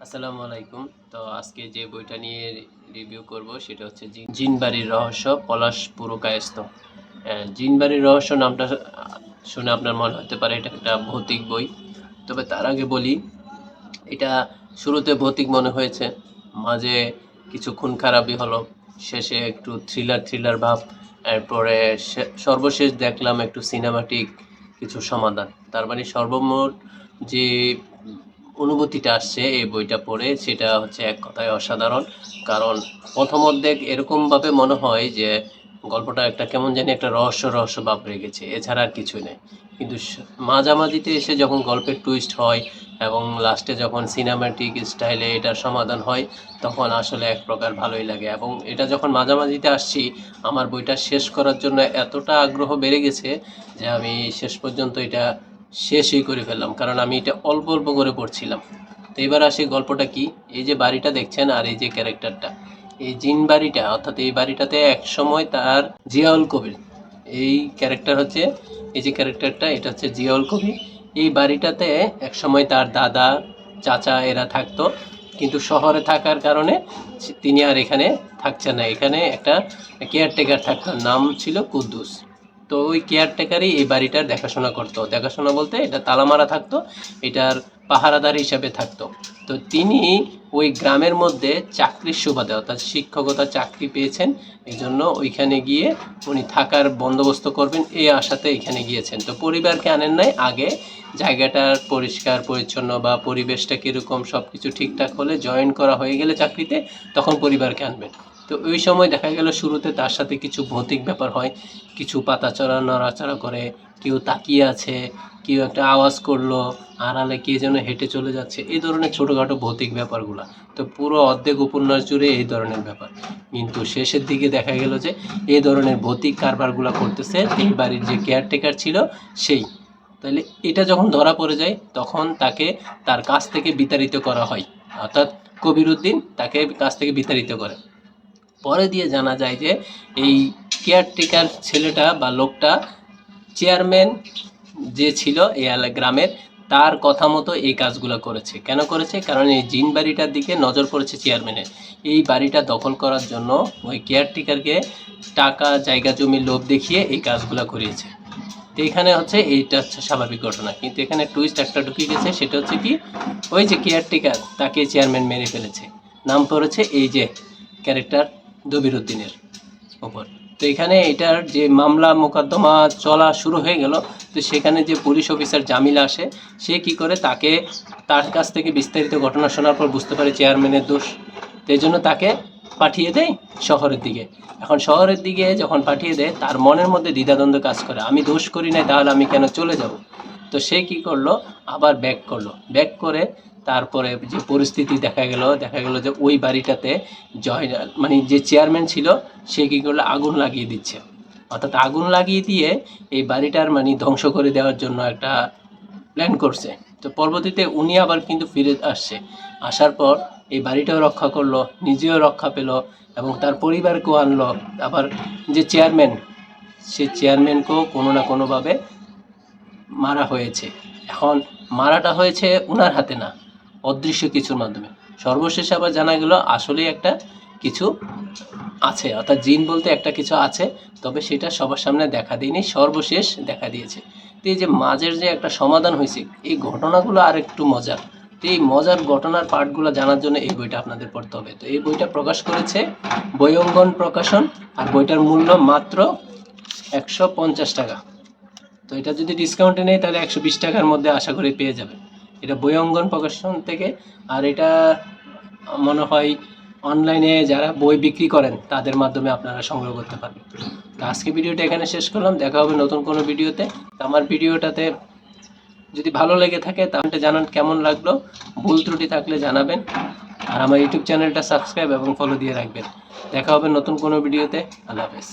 আসসালামু আলাইকুম। তো আজকে যে বইটা নিয়ে রিভিউ করব সেটা হচ্ছে জিন- জিনবাড়ির রহস্য পলাশ পুরো কায়স্ত আহ, জিনবাড়ির রহস্য নামটা শুনে আপনার মনে হতে পারে এটা একটা ভৌতিক বই। তবে তার আগে বলি এটা শুরুতে ভৌতিক মনে হয়েছে মাঝে কিছু খুন খারাপই হলো শেষে একটু থ্রিলার থ্রিলার ভাব এরপরে সর্বশেষ দেখলাম একটু সিনেমাটিক কিছু সমাধান। তার মানে সর্বমোট যে অনুভূতিটা আসছে এই বইটা পড়ে, সেটা হচ্ছে এক কথায় অসাধারণ। কারণ প্রথম অর্ধেক এরকমভাবে মনে হয় যে গল্পটা একটা কেমন জানি একটা রহস্য রহস্য ভাব রেখেছে, এছাড়া আর কিছুই নেই। কিন্তু মাঝামাঝিতে এসে যখন গল্পের টুইস্ট হয় এবং লাস্টে যখন সিনেমাটিক স্টাইলে এটার সমাধান হয়, তখন আসলে এক প্রকার ভালোই লাগে। এবং এটা যখন মাঝামাঝিতে আসছি, আমার বইটা শেষ করার জন্য এতটা আগ্রহ বেড়ে গেছে যে আমি শেষ পর্যন্ত এটা শেষই করে ফেললাম, কারণ আমি এটা অল্প অল্প করে পড়ছিলাম। তো এবার আসি গল্পটা কি? এই যে বাড়িটা দেখছেন আর এই যে ক্যারেক্টারটা। এই জিন বাড়িটা, অর্থাৎ এই বাড়িটাতে এক সময় তার জিয়াউল কবির, এই ক্যারেক্টার হচ্ছে, এই যে ক্যারেক্টারটা, এটা হচ্ছে জিয়াউল কবির। এই বাড়িটাতে এক সময় তার দাদা, চাচা এরা থাকতো, কিন্তু শহরে থাকার কারণে তিনি আর এখানে থাকছেন না। এখানে একটা কেয়ারটেকার থাকতো, নাম ছিল কুদ্দুস। তো ওই কেয়ারটেকারই এই বাড়িটার দেখাশোনা করতো। দেখাশোনা বলতে এটা তালামারা থাকতো, এটার পাহারাদার হিসাবে থাকতো। তো তিনি ওই গ্রামের মধ্যে চাকরির সুবাদে, অর্থাৎ শিক্ষকতা চাকরি পেয়েছেন এই জন্য ওইখানে গিয়ে উনি থাকার বন্দোবস্ত করবেন, এই আশাতে এখানে গিয়েছেন। তো পরিবারকে আনেন নাই, আগে জায়গাটার পরিষ্কার, পরিচ্ছন্ন বা পরিবেশটা কীরকম সব কিছু ঠিকঠাক হলে জয়েন করা হয়ে গেলে চাকরিতে, তখন পরিবারকে আনবেন। তো ওই সময় দেখা গেল শুরুতে তার সাথে কিছু ভৌতিক ব্যাপার হয়। কিছু পাতা চড়া নড়াচড়া করে, কেউ তাকিয়ে আছে, কেউ একটা আওয়াজ করল, আড়ালে কে যেন হেঁটে চলে যাচ্ছে, এই ধরনের ছোটোখাটো ভৌতিক ব্যাপারগুলো। তো পুরো অর্ধেক উপন্যাস জুড়ে এই ধরনের ব্যাপার। কিন্তু শেষের দিকে দেখা গেল যে এই ধরনের ভৌতিক কারবারগুলো করতেছে, এই বাড়ির যে কেয়ারটেকার ছিল, সেই। তাহলে এটা যখন ধরা পড়ে যায়, তখন তাকে তার কাছ থেকে বিতাড়িত করা হয়। অর্থাৎ কবিরুদ্দিন তাকে কাছ থেকে বিতাড়িত করে। পরে দিয়ে জানা যায় যে এই কেয়ারটেকার ছেলেটা বা লোকটা চেয়ারম্যান যে ছিল এই গ্রামের, তার কথা মতো এই কাজগুলো করেছে। কেন করেছে? কারণ এই জিন বাড়িটার দিকে নজর পড়েছে চেয়ারম্যানের এই বাড়িটা দখল করার জন্য ওই কেয়ারটেকারকে টাকা, জায়গা, জমির লোভ দেখিয়ে এই কাজগুলো করিয়েছে। তো এখানে হচ্ছে এইটা হচ্ছে স্বাভাবিক ঘটনা। কিন্তু এখানে টুইস্ট একটা ঢুকে গেছে, সেটা হচ্ছে কি? ওই যে কেয়ারটেকার, তাকে চেয়ারম্যান মেরে ফেলেছে। নাম পড়েছে এই যে ক্যারেক্টার দবির উদ্দিনের ওপর। তো এখানে এটার যে মামলা মোকদ্দমা চলা শুরু হয়ে গেল, তো সেখানে যে পুলিশ অফিসার জামিল আসে, সে কি করে তাকে, তার কাছ থেকে বিস্তারিত ঘটনা শোনার পর বুঝতে পারে চেয়ারম্যানের দোষ। তো এই জন্য তাকে পাঠিয়ে দেয় শহরের দিকে। এখন শহরের দিকে যখন পাঠিয়ে দেয়, তার মনের মধ্যে দ্বিধাদ্বন্দ্ব কাজ করে। আমি দোষ করি নাই, তাহলে আমি কেন চলে যাব? তো সে কি করল? আবার ব্যাক করল। ব্যাক করে তারপরে যে পরিস্থিতি দেখা গেল দেখা গেল যে ওই বাড়িটাতে জয় মানে যে চেয়ারম্যান ছিল, সে কী করল? আগুন লাগিয়ে দিচ্ছে। অর্থাৎ আগুন লাগিয়ে দিয়ে এই বাড়িটার মানে ধ্বংস করে দেওয়ার জন্য একটা প্ল্যান করছে। তো পরবর্তীতে উনি আবার কিন্তু ফিরে আসছে। আসার পর এই বাড়িটাও রক্ষা করল, নিজেও রক্ষা পেল এবং তার পরিবারকেও আনলো। আবার যে চেয়ারম্যান সে চেয়ারম্যানকেও কোনো না কোনোভাবে মারা হয়েছে। এখন মারাটা হয়েছে উনার হাতে না। অদৃশ্য কিছুর মাধ্যমে। সর্বশেষে আবার জানা গেল, আসলেই একটা কিছু আছে। অর্থাৎ জিন বলতে একটা কিছু আছে, তবে সেটা সবার সামনে দেখা দিয়নি, সর্বশেষ দেখা দিয়েছে। তো এই যে মাঝের যে একটা সমাধান হয়েছে, এই ঘটনাগুলো আর একটু মজার। তো এই মজার ঘটনার পার্টগুলো জানার জন্য এই বইটা আপনাদের পড়তে হবে। তো এই বইটা প্রকাশ করেছে বয়ঙ্গন প্রকাশন, আর বইটার মূল্য মাত্র একশো পঞ্চাশ টাকা। তো এটা যদি ডিসকাউন্টে নেই তাহলে একশো বিশ টাকার মধ্যে আশা করি পেয়ে যাবেন। এটা বয়ঙ্গন প্রকাশন থেকে, আর এটা মনে হয় অনলাইনে যারা বই বিক্রি করেন, তাদের মাধ্যমে আপনারা সংগ্রহ করতে পারবেন। তো আজকে ভিডিওটা এখানে শেষ করলাম, দেখা হবে নতুন কোনো ভিডিওতে। আমার ভিডিওটাতে যদি ভালো লেগে থাকে, তাহলে জানান কেমন লাগল। ভুল ত্রুটি থাকলে জানাবেন। আর আমার ইউটিউব চ্যানেলটা সাবস্ক্রাইব এবং ফলো দিয়ে রাখবেন। দেখা হবে নতুন কোনো ভিডিওতে। আল্লাহ হাফেজ।